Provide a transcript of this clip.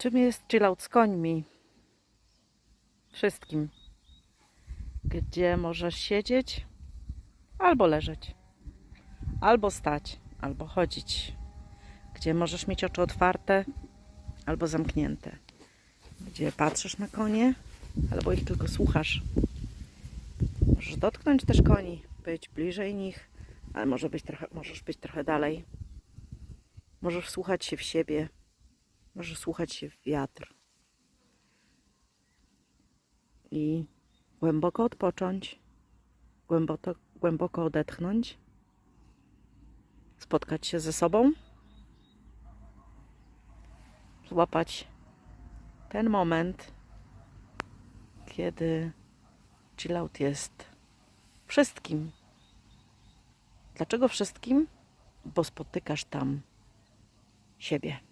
Czym jest chillout z końmi? Wszystkim. Gdzie możesz siedzieć albo leżeć, albo stać, albo chodzić. Gdzie możesz mieć oczy otwarte albo zamknięte. Gdzie patrzysz na konie albo ich tylko słuchasz. Możesz dotknąć też koni, być bliżej nich, ale może być trochę, możesz być trochę dalej. Możesz słuchać się w siebie, możesz słuchać się wiatr. I głęboko odpocząć, głęboko, głęboko odetchnąć, spotkać się ze sobą, złapać ten moment, kiedy chillout jest wszystkim. Dlaczego wszystkim? Bo spotykasz tam siebie.